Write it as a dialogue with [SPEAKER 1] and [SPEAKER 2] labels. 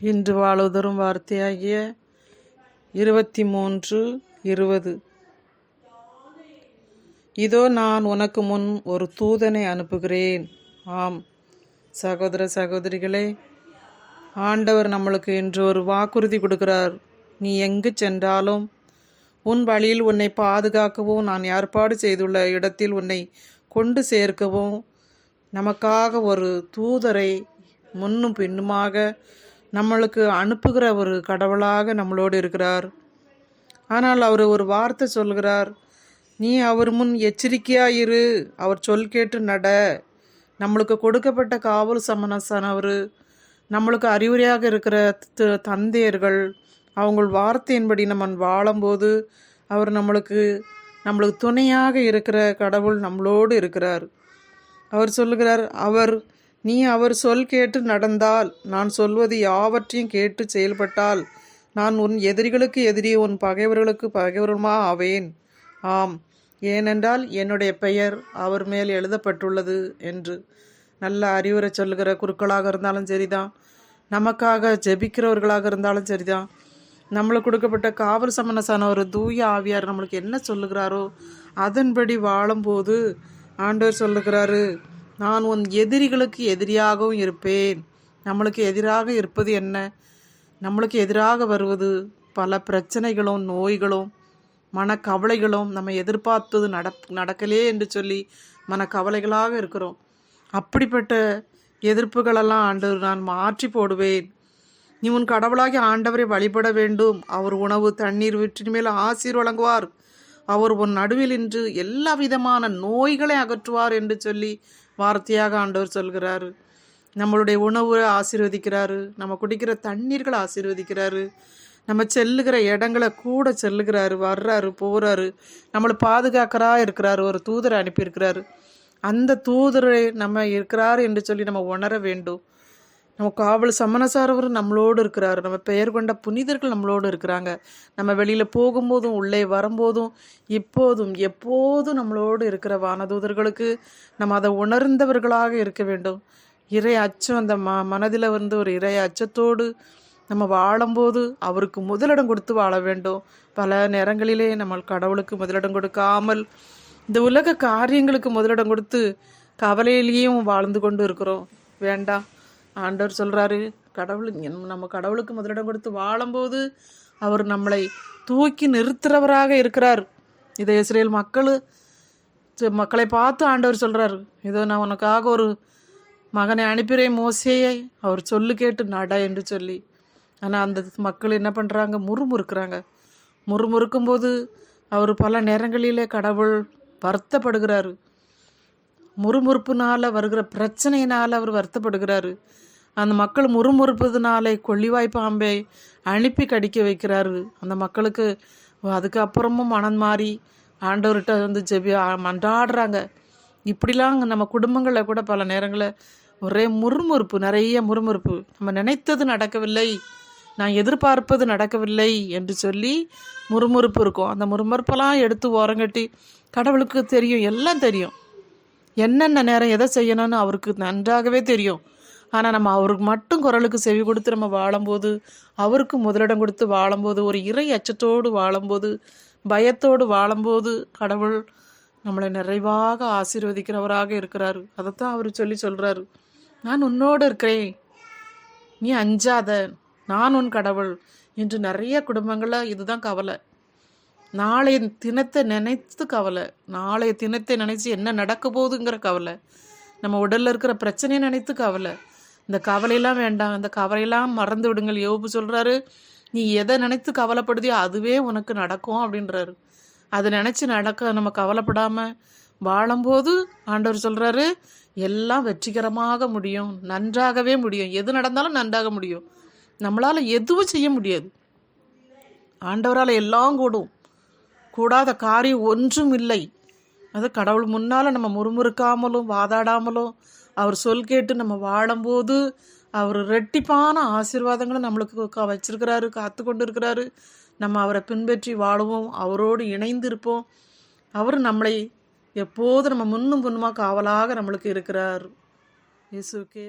[SPEAKER 1] இன்று வாழுதரும் வார்த்தையாகிய இருபத்தி மூன்று இருபது. இதோ நான் உனக்கு முன் ஒரு தூதனை அனுப்புகிறேன். ஆம் சகோதர சகோதரிகளே ஆண்டவர் நம்மளுக்கு இன்று ஒரு வாக்குறுதி கொடுக்கிறார். நீ எங்கு சென்றாலும் உன் வழியில் உன்னை பாதுகாக்கவும் நான் ஏற்பாடு செய்துள்ள இடத்தில் உன்னை கொண்டு சேர்க்கவும் நமக்காக ஒரு தூதரை முன்னும் பின்னுமாக நம்மளுக்கு அனுப்புகிற ஒரு கடவுளாக நம்மளோடு இருக்கிறார். ஆனால் அவர் ஒரு வார்த்தை சொல்கிறார் நீ அவர் முன் எச்சரிக்கையாக இரு அவர் சொல் கேட்டு நட. நம்மளுக்கு கொடுக்கப்பட்ட காவல் சமனசானவர் நம்மளுக்கு அறிவுரையாக இருக்கிற த- தந்தையர்கள் அவங்க வார்த்தையின்படி நம்ம வாழும்போது அவர் நம்மளுக்கு நம்மளுக்கு துணையாக இருக்கிற கடவுள் நம்மளோடு இருக்கிறார். அவர் சொல்லுகிறார் அவர் நீ அவர் சொல் கேட்டு நடந்தால் நான் சொல்வது யாவற்றையும் கேட்டு செயல்பட்டால் நான் உன் எதிரிகளுக்கு எதிரி உன் பகைவர்களுக்கு பகைவருமா ஆவேன்? ஆம் ஏனென்றால் என்னுடைய பெயர் அவர் மேல் எழுதப்பட்டுள்ளது என்று. நல்ல அறிவுரை சொல்லுகிற குருக்களாக இருந்தாலும் சரிதான். நமக்காக ஜெபிக்கிறவர்களாக இருந்தாலும் சரிதான். நம்மளுக்கு கொடுக்கப்பட்ட காவல் சமணசான ஒரு தூய ஆவியார் நம்மளுக்கு என்ன சொல்லுகிறாரோ அதன்படி வாழும்போது ஆண்டவர் சொல்லுகிறாரு நான் உன் எதிரிகளுக்கு எதிரியாகவும் இருப்பேன். நம்மளுக்கு எதிராக இருப்பது என்ன? நம்மளுக்கு எதிராக வருவது பல பிரச்சனைகளும் நோய்களும் மனக்கவலைகளும் நம்ம எதிர்பார்த்தது நட நடக்கலே என்று சொல்லி மனக்கவலைகளாக இருக்கிறோம். அப்படிப்பட்ட எதிர்ப்புகளெல்லாம் ஆண்டவர் நான் மாற்றி போடுவேன். நீ உன் கடவுளாகி ஆண்டவரை வழிபட வேண்டும். அவர் உணவு தண்ணீர் விற்றின் மேல் ஆசீர் வழங்குவார். அவர் உன் நடுவில் இன்று எல்லா விதமான நோய்களை அகற்றுவார் என்று சொல்லி வார்த்தையாக ஆண்டவர் சொல்கிறாரு. நம்மளுடைய உணவை ஆசீர்வதிக்கிறாரு. நம்ம குடிக்கிற தண்ணீர்களை ஆசீர்வதிக்கிறாரு. நம்ம செல்லுகிற இடங்களை கூட செல்லுகிறாரு வர்றாரு போகிறாரு நம்மளை பாதுகாக்கிறா இருக்கிறாரு ஒரு தூதரை அனுப்பியிருக்கிறாரு. அந்த தூதரை நம்ம இருக்கிறாரு என்று சொல்லி நம்ம உணர வேண்டும். நம்ம காவல் சமணசாரவர் நம்மளோடு இருக்கிறாரு. நம்ம பெயர் கொண்ட புனிதர்கள் நம்மளோடு இருக்கிறாங்க. நம்ம வெளியில் போகும்போதும் உள்ளே வரும்போதும் இப்போதும் எப்போதும் நம்மளோடு இருக்கிற வானதூதர்களுக்கு நம்ம அதை உணர்ந்தவர்களாக இருக்க வேண்டும். இறை அச்சம் அந்த ம மனதில் வந்து ஒரு இறை அச்சத்தோடு நம்ம வாழும்போது அவருக்கு முதலிடம் கொடுத்து வாழ வேண்டும். பல நேரங்களிலே நம்ம கடவுளுக்கு முதலிடம் கொடுக்காமல் இந்த உலக காரியங்களுக்கு முதலிடம் கொடுத்து கவலையிலேயும் வாழ்ந்து கொண்டு இருக்கிறோம். வேண்டாம். ஆண்டவர் சொல்கிறாரு கடவுள் நம்ம கடவுளுக்கு முதலிடம் கொடுத்து வாழும்போது அவர் நம்மளை தூக்கி நிறுத்துறவராக இருக்கிறார். இதை இஸ்ரேல் மக்கள் மக்களை பார்த்து ஆண்டவர் சொல்கிறார் இதோ நான் உனக்காக ஒரு மகனை அனுப்பிறேன் மோசையை. அவர் சொல்லு கேட்டு நட என்று சொல்லி. ஆனால் அந்த மக்கள் என்ன பண்ணுறாங்க முறுமுறுக்கிறாங்க. முறுமுறுக்கும் போது அவர் பல நேரங்களிலே கடவுள் வருத்தப்படுகிறாரு. முறுமுறுப்புனால் வருகிற பிரச்சனையினால் அவர் வருத்தப்படுகிறாரு. அந்த மக்கள் முறுமுறுப்பதுனாலே கொள்ளிவாய் பாம்பை அனுப்பி கடிக்க வைக்கிறாரு. அந்த மக்களுக்கு அதுக்கப்புறமும் மனம் மாறி ஆண்டவர்கிட்ட வந்து ஜெபி மன்றாடுறாங்க. இப்படிலாம் நம்ம குடும்பங்களில் கூட பல நேரங்களில் ஒரே முறுமுறுப்பு நிறைய முறுமுறுப்பு. நம்ம நினைத்தது நடக்கவில்லை. நான் எதிர்பார்ப்பது நடக்கவில்லை என்று சொல்லி முறுமுறுப்பு இருக்கும். அந்த முறுமுறுப்பெல்லாம் எடுத்து ஓரங்கட்டி கடவுளுக்கு தெரியும் எல்லாம் தெரியும். என்னென்ன நேரம் எதை செய்யணும்னு அவருக்கு நன்றாகவே தெரியும். ஆனால் நம்ம அவருக்கு மட்டும் குரலுக்கு செவி கொடுத்து நம்ம வாழும்போது அவருக்கு முதலிடம் கொடுத்து வாழும்போது ஒரு இறை அச்சத்தோடு வாழும்போது பயத்தோடு வாழும்போது கடவுள் நம்மளை நிறைவாக ஆசீர்வதிக்கிறவராக இருக்கிறாரு. அதைத்தான் அவர் சொல்லி சொல்கிறாரு நான் உன்னோடு இருக்கிறேன். நீ அஞ்சாத. நான் உன் கடவுள். இன்று நிறைய குடும்பங்களில் இதுதான் கவலை. நாளைய தினத்தை நினைத்து கவலை. நாளைய தினத்தை நினைச்சு என்ன நடக்க போகுதுங்கிற கவலை. நம்ம உடல்ல இருக்கிற பிரச்சனையை நினைத்து கவலை. இந்த கவலையெல்லாம் வேண்டாம். இந்த கவலையெல்லாம் மறந்து விடுங்கள். யோபு சொல்றாரு நீ எதை நினைத்து கவலைப்படுதியோ அதுவே உனக்கு நடக்கும் அப்படின்றாரு. அதை நினைச்சு நடக்க நம்ம கவலைப்படாம வாழும்போது ஆண்டவர் சொல்றாரு எல்லாம் வெற்றிகரமாக முடியும். நன்றாகவே முடியும். எது நடந்தாலும் நன்றாக முடியும். நம்மளால எதுவும் செய்ய முடியாது. ஆண்டவரால் எல்லாம் கூடும். கூடாத காரியம் ஒன்றும் இல்லை. அது கடவுள் முன்னால் நம்ம முறுமுறுக்காமலும் வாதாடாமலும் அவர் சொல் கேட்டு நம்ம வாழும்போது அவர் ரெட்டிப்பான ஆசீர்வாதங்களை நம்மளுக்கு வச்சிருக்கிறாரு காத்து கொண்டு இருக்கிறாரு நம்ம அவரை பின்பற்றி வாழுவோம் அவரோடு இணைந்து இருப்போம் அவர் நம்மளை எப்போது நம்ம முன்னும் முன்னுமா காவலாக நம்மளுக்கு இருக்கிறார். இயேசுக்கே